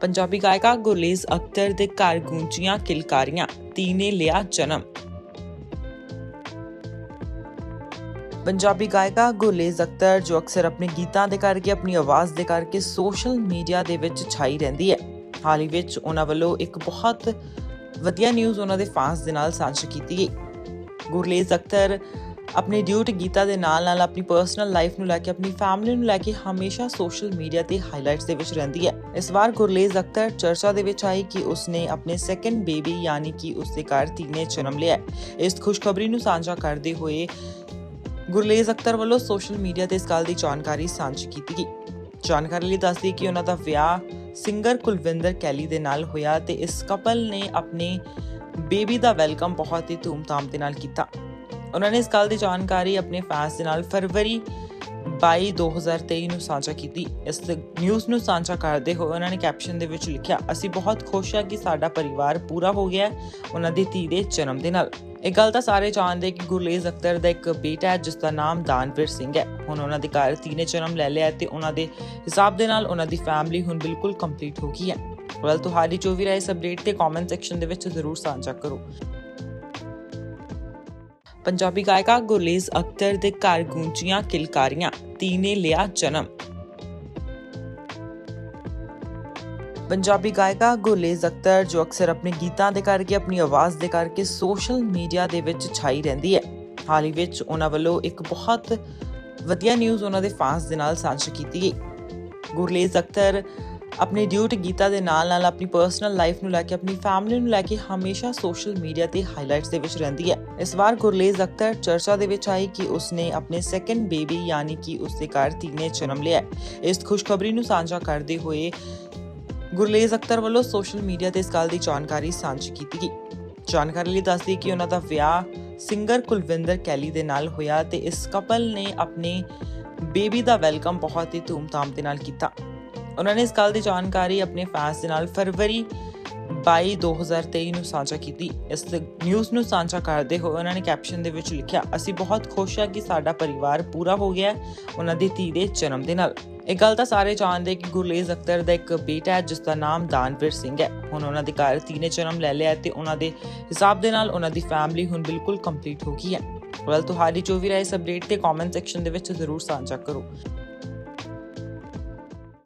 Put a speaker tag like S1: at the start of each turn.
S1: ਪੰਜਾਬੀ ਗਾਇਕਾ ਗੁਰਲੇਜ਼ ਅਖਤਰ ਦੇ ਘਰ ਗੂੰਜੀਆਂ, ਕਿਲਕਾਰੀਆਂ ਧੀ ਨੇ ਲਿਆ ਜਨਮ। ਪੰਜਾਬੀ ਗਾਇਕਾ ਗੁਰਲੇਜ਼ ਅਖਤਰ ਜੋ ਅਕਸਰ ਆਪਣੇ ਗੀਤਾਂ ਦੇ ਕਰਕੇ, ਆਪਣੀ ਆਵਾਜ਼ ਦੇ ਕਰਕੇ ਸੋਸ਼ਲ ਮੀਡੀਆ ਦੇ ਵਿੱਚ ਛਾਈ ਰਹਿੰਦੀ ਹੈ। ਹਾਲ ਹੀ ਵਿੱਚ ਉਹਨਾਂ ਵੱਲੋਂ ਇੱਕ ਬਹੁਤ ਵਧੀਆ ਨਿਊਜ਼ ਉਹਨਾਂ ਦੇ ਫਾਂਸ ਦੇ ਨਾਲ ਸਾਂਝੀ ਕੀਤੀ ਗਈ। ਗੁਰਲੇਜ ਅਖਤਰ ਆਪਣੀ ਡਿਊਟ ਗੀਤਾ ਦੇ ਨਾਲ ਨਾਲ ਆਪਣੀ ਪਰਸਨਲ ਲਾਈਫ ਨੂੰ ਲੈ ਕੇ, ਆਪਣੀ ਫੈਮਿਲੀ ਨੂੰ ਲੈ ਕੇ ਹਮੇਸ਼ਾ ਸੋਸ਼ਲ ਮੀਡੀਆ ਤੇ ਹਾਈਲਾਈਟਸ ਦੇ ਵਿੱਚ ਰਹਿੰਦੀ ਹੈ। ਇਸ ਵਾਰ ਗੁਰਲੇਜ ਅਖਤਰ ਚਰਚਾ ਦੇ ਵਿੱਚ ਆਈ ਕਿ ਉਸਨੇ ਆਪਣੇ ਸੈਕੰਡ ਬੇਬੀ ਯਾਨੀ ਕਿ ਉਸਦੇ ਘਰ ਧੀ ਨੇ ਜਨਮ ਲਿਆ ਇਸ ਖੁਸ਼ਖਬਰੀ ਨੂੰ ਸਾਂਝਾ ਕਰਦੇ ਹੋਏ ਗੁਰਲੇਜ਼ ਅਖਤਰ ਵੱਲੋਂ ਸੋਸ਼ਲ ਮੀਡੀਆ ਤੇ ਇਸ ਗੱਲ ਦੀ ਜਾਣਕਾਰੀ ਸਾਂਝੀ ਕੀਤੀ ਗਈ। ਜਾਣਕਾਰੀ ਲਈ ਦੱਸਦੀ ਕਿ ਉਹਨਾਂ ਦਾ ਵਿਆਹ ਸਿੰਗਰ ਕੁਲਵਿੰਦਰ ਕੈਲੀ ਦੇ ਨਾਲ ਹੋਇਆ ਤੇ ਇਸ ਕਪਲ ਨੇ ਆਪਣੇ ਬੇਬੀ ਦਾ ਵੈਲਕਮ ਬਹੁਤ ਹੀ ਧੂਮਧਾਮ ਦੇ ਨਾਲ ਕੀਤਾ। ਉਹਨਾਂ ਨੇ ਇਸ ਗੱਲ ਦੀ ਜਾਣਕਾਰੀ ਆਪਣੇ ਫੈਨਸ ਦੇ ਨਾਲ ਫਰਵਰੀ 22 2023 ਨੂੰ ਸਾਂਝਾ ਕੀਤੀ। ਇਸ ਨਿਊਜ਼ ਨੂੰ ਸਾਂਝਾ ਕਰਦੇ ਹੋਏ ਉਹਨਾਂ ਨੇ ਕੈਪਸ਼ਨ ਦੇ ਵਿੱਚ ਲਿਖਿਆ, ਅਸੀਂ ਬਹੁਤ ਖੁਸ਼ ਹਾਂ ਕਿ ਸਾਡਾ ਪਰਿਵਾਰ ਪੂਰਾ ਹੋ ਗਿਆ ਉਹਨਾਂ ਦੀ ਧੀ ਦੇ ਜਨਮ ਦੇ ਨਾਲ। ਇਹ ਗੱਲ ਤਾਂ ਸਾਰੇ ਜਾਣਦੇ ਕਿ ਗੁਰਲੇਜ਼ ਅਖਤਰ ਦਾ ਇੱਕ ਬੇਟਾ ਹੈ, ਜਿਸ ਦਾ ਨਾਮ ਦਾਨਵੀਰ ਸਿੰਘ ਹੈ। ਹੁਣ ਉਹਨਾਂ ਦੇ ਘਰ ਧੀ ਨੇ ਜਨਮ ਲੈ ਲਿਆ ਤੇ ਉਹਨਾਂ ਦੇ ਹਿਸਾਬ ਦੇ ਨਾਲ ਉਹਨਾਂ ਦੀ ਫੈਮਿਲੀ ਹੁਣ ਬਿਲਕੁਲ ਕੰਪਲੀਟ ਹੋ ਗਈ ਹੈ। ਵੈਲ ਤੁਹਾਡੀ ਜੋ ਵੀ ਰਾਏ ਇਸ ਅਪਡੇਟ ਤੇ ਕਮੈਂਟ ਸੈਕਸ਼ਨ ਦੇ ਵਿੱਚ ਜ਼ਰੂਰ ਸਾਂਝਾ ਕਰੋ। ਪੰਜਾਬੀ ਗਾਇਕਾ ਗੁਰਲੇਜ ਅਖਤਰ ਦੇ ਘਰ ਗੂੰਜੀਆਂ ਕਿਲਕਾਰੀਆਂ ਧੀ ਨੇ ਲਿਆ ਜਨਮ। ਪੰਜਾਬੀ ਗਾਇਕਾ ਗੁਰਲੇਜ ਅਖਤਰ, ਜੋ ਅਕਸਰ ਆਪਣੇ ਗੀਤਾਂ ਦੇ ਕਰਕੇ, ਆਪਣੀ ਆਵਾਜ਼ ਦੇ ਕਰਕੇ ਸੋਸ਼ਲ ਮੀਡੀਆ ਦੇ ਵਿੱਚ ਛਾਈ ਰਹਿੰਦੀ ਹੈ। ਹਾਲ ਹੀ ਵਿੱਚ ਉਹਨਾਂ ਵੱਲੋਂ ਇੱਕ ਬਹੁਤ ਵਧੀਆ ਨਿਊਜ਼ ਉਹਨਾਂ ਦੇ ਫਾਂਸ ਦੇ ਨਾਲ ਸਾਂਝੀ ਕੀਤੀ ਗਈ। ਗੁਰਲੇਜ ਅਖਤਰ ਆਪਣੀ ਡਿਊਟ ਗੀਤਾ ਦੇ ਨਾਲ ਨਾਲ ਆਪਣੀ ਪਰਸਨਲ ਲਾਈਫ ਨੂੰ ਲੈ ਕੇ, ਆਪਣੀ ਫੈਮਿਲੀ ਨੂੰ ਲੈ ਕੇ ਹਮੇਸ਼ਾ ਸੋਸ਼ਲ ਮੀਡੀਆ ਤੇ ਹਾਈਲਾਈਟਸ ਦੇ ਵਿੱਚ ਰਹਿੰਦੀ ਹੈ। ਇਸ ਵਾਰ ਗੁਰਲੇਜ ਅਖਤਰ ਚਰਚਾ ਦੇ ਵਿੱਚ ਆਈ ਕਿ ਉਸਨੇ ਆਪਣੇ ਸੈਕੰਡ ਬੇਬੀ ਯਾਨੀ ਕਿ ਉਸਦੇ ਘਰ ਧੀ ਨੇ ਜਨਮ ਲਿਆ ਇਸ ਖੁਸ਼ਖਬਰੀ ਨੂੰ ਸਾਂਝਾ ਕਰਦੇ ਹੋਏ ਗੁਰਲੇਜ ਅਖਤਰ ਵੱਲੋਂ ਸੋਸ਼ਲ ਮੀਡੀਆ ਤੇ ਇਸ ਗੱਲ ਦੀ ਜਾਣਕਾਰੀ ਸਾਂਝੀ ਕੀਤੀ ਗਈ। ਜਾਣਕਾਰੀ ਲਈ ਦੱਸਦੀ ਕਿ ਉਹਨਾਂ ਦਾ ਵਿਆਹ ਸਿੰਗਰ ਕੁਲਵਿੰਦਰ ਕੈਲੀ ਦੇ ਨਾਲ ਹੋਇਆ ਤੇ ਇਸ ਕਪਲ ਨੇ ਆਪਣੇ ਬੇਬੀ ਦਾ ਵੈਲਕਮ ਬਹੁਤ ਹੀ ਧੂਮਧਾਮ ਦੇ ਨਾਲ ਕੀਤਾ। ਉਹਨਾਂ ਨੇ ਇਸ ਗੱਲ ਦੀ ਜਾਣਕਾਰੀ ਆਪਣੇ ਫੈਨਸ ਦੇ ਨਾਲ ਫਰਵਰੀ 22 2023 ਨੂੰ ਸਾਂਝਾ ਕੀਤੀ। ਇਸ ਨਿਊਜ਼ ਨੂੰ ਸਾਂਝਾ ਕਰਦੇ ਹੋਏ ਉਹਨਾਂ ਨੇ ਕੈਪਸ਼ਨ ਦੇ ਵਿੱਚ ਲਿਖਿਆ, ਅਸੀਂ ਬਹੁਤ ਖੁਸ਼ ਹਾਂ ਕਿ ਸਾਡਾ ਪਰਿਵਾਰ ਪੂਰਾ ਹੋ ਗਿਆ ਉਹਨਾਂ ਦੀ ਧੀ ਦੇ ਜਨਮ ਦੇ ਨਾਲ। ਇਹ ਗੱਲ ਤਾਂ ਸਾਰੇ ਜਾਣਦੇ ਕਿ ਗੁਰਲੇਜ਼ ਅਖਤਰ ਦਾ ਇੱਕ ਬੇਟਾ ਹੈ ਜਿਸ ਦਾ ਨਾਮ ਦਾਨਵੀਰ ਸਿੰਘ ਹੈ। ਹੁਣ ਉਹਨਾਂ ਦੇ ਘਰ ਧੀ ਨੇ ਜਨਮ ਲੈ ਲਿਆ ਹੈ ਤੇ ਉਹਨਾਂ ਦੇ ਹਿਸਾਬ ਦੇ ਨਾਲ ਉਹਨਾਂ ਦੀ ਫੈਮਿਲੀ ਹੁਣ ਬਿਲਕੁਲ ਕੰਪਲੀਟ ਹੋ ਗਈ ਹੈ। ਵੈਲ ਤੁਹਾਡੀ ਜੋ ਵੀ ਰਾਏ ਇਸ ਅਪਡੇਟ ਤੇ ਕਮੈਂਟ ਸੈਕਸ਼ਨ ਦੇ ਵਿੱਚ ਜ਼ਰੂਰ ਸਾਂਝਾ ਕਰੋ।